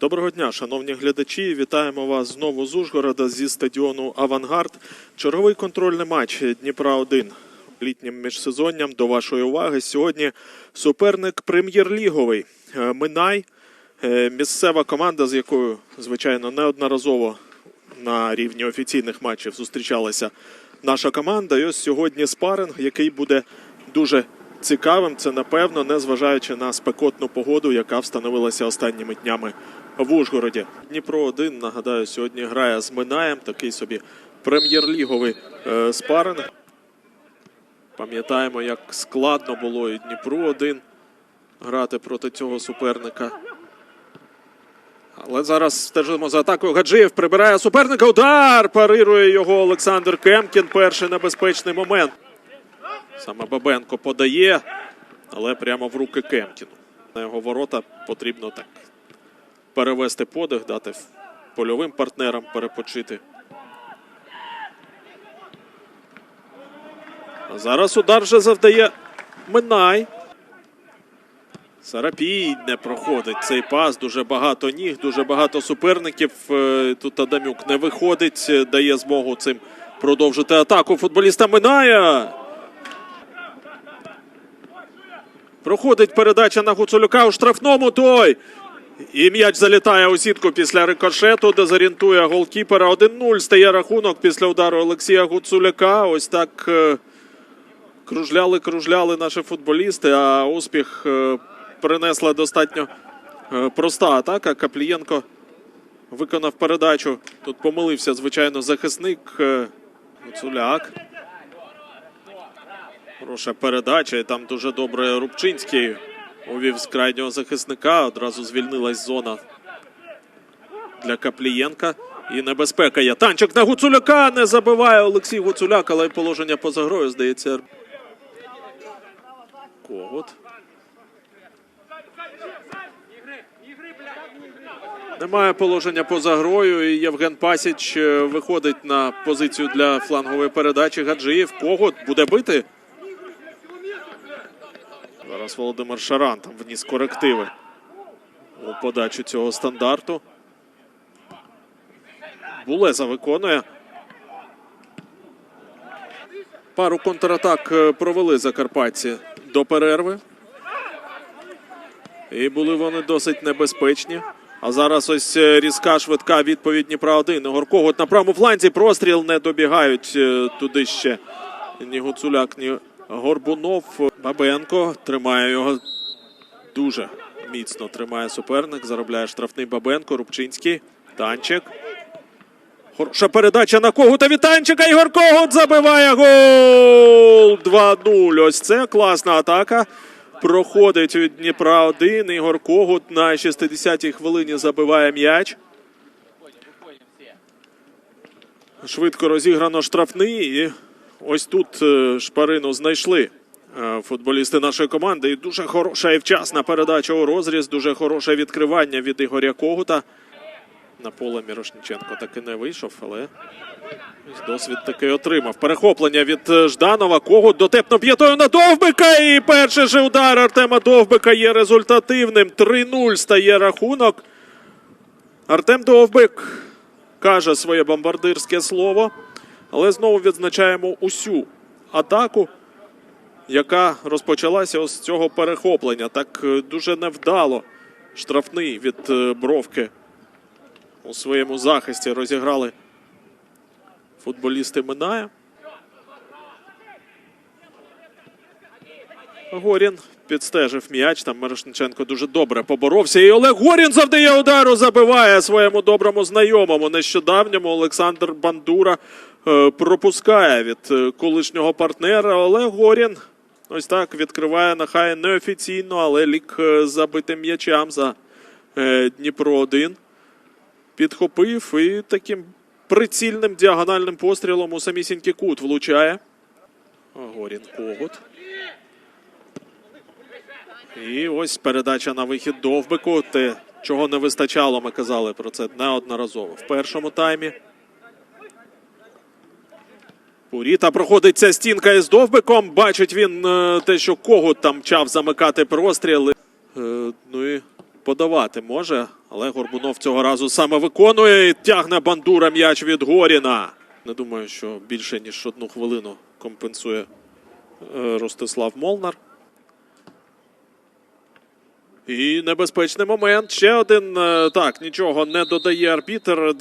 Доброго дня, шановні глядачі. Вітаємо вас знову з Ужгорода зі стадіону Авангард. Черговий контрольний матч Дніпра 1 літнім міжсезонням. До вашої уваги сьогодні суперник прем'єр-ліговий Е, Минай. Е, Місцева команда, з якою, звичайно, неодноразово на рівні офіційних матчів зустрічалася наша команда. І ось сьогодні спаринг, який буде дуже цікавим. Це напевно, незважаючи на спекотну погоду, яка встановилася останніми днями в Ужгороді. Дніпро 1 нагадаю, сьогодні грає з Минаєм. Такий собі прем'єр-ліговий е, спаринг. Пам'ятаємо, як складно було і Дніпру 1 грати проти цього суперника. Але зараз стежимо за атакою. Гаджиєв прибирає суперника. Удар! Парирує його Олександр Кемкін. Перший небезпечний момент. Саме Бабенко подає, але прямо в руки Кемкіну. На його ворота потрібно так перевести подих, дати польовим партнерам перепочити. А зараз удар вже завдає Минай. Сарапій не проходить цей пас. Дуже багато ніг, дуже багато суперників. Е, Тут Адамюк не виходить, е, дає змогу цим продовжити атаку футболіста Миная. Проходить передача на Гуцулюка у штрафному той. І м'яч залітає у сітку після рикошету, дезорієнтує голкіпера. 1-0 стає рахунок після удару Олексія Гуцуляка. Ось так е, кружляли, кружляли наші футболісти, а успіх е, принесла достатньо е, проста атака. Каплієнко виконав передачу. Тут помилився, звичайно, захисник Гуцуляк. Хороша передача. І там дуже добре Рубчинський увів з крайнього захисника. Одразу звільнилась зона для Каплієнка. І небезпека є. Танчик на Гуцуляка не забиває Олексій Гуцуляк, але положення поза грою, здається. Когот. Немає положення поза грою. І Євген Пасіч е, виходить на позицію для флангової передачі. Гаджиєв. Когот буде бити. Зараз Володимир Шаран там вніс корективи у подачу цього стандарту. Булеза виконує. Пару контратак е, провели закарпатці до перерви. І були вони досить небезпечні. А зараз ось е, різка швидка відповідь Дніпра 1. Ігор на правому фланзі простріл не добігають е, туди ще ні Гуцуляк, ні Горбунов. Бабенко тримає його дуже міцно. Тримає суперник. Заробляє штрафний Бабенко. Рубчинський. Танчик. Хороша передача на Когута від Танчика. Ігор Когут забиває гол. 2-0. Ось це класна атака. Проходить від Дніпра 1. Ігор Когут на 60-й хвилині забиває м'яч. Швидко розіграно штрафний. Ось тут е, шпарину знайшли е, футболісти нашої команди. І дуже хороша і вчасна передача у розріз. Дуже хороше відкривання від Ігоря Когута. На поле Мірошниченко таки не вийшов, але досвід таки отримав. Перехоплення від е, Жданова. Когут дотепно п'ятою на Довбика. І перший же удар Артема Довбика є результативним. 3-0 стає рахунок. Артем Довбик каже своє бомбардирське слово. Але знову відзначаємо усю атаку, яка розпочалася з цього перехоплення. Так е, дуже невдало. Штрафний від е, бровки у своєму захисті розіграли футболісти Миная. Горін підстежив м'яч. Там Мирошниченко дуже добре поборовся. І Олег Горін завдає удару, забиває своєму доброму знайомому. Нещодавньому Олександр Бандура е, пропускає від е, колишнього партнера. Олег Горін ось так відкриває нехай неофіційно, але лік е, забитим м'ячам за Дніпро 1 підхопив і таким прицільним діагональним пострілом у самісінький кут влучає. Горін Когут. І ось передача на вихід довбику. Те, чого не вистачало, ми казали про це неодноразово в першому таймі. Пуріта проходить ця стінка із довбиком. Бачить він е, те, що кого там чав замикати простріл. Е, ну і подавати може. Але Горбунов цього разу саме виконує. і Тягне бандура м'яч від Горіна. Не думаю, що більше ніж одну хвилину компенсує е, Ростислав Молнар. І небезпечний момент. Ще один е, так нічого не додає арбітер.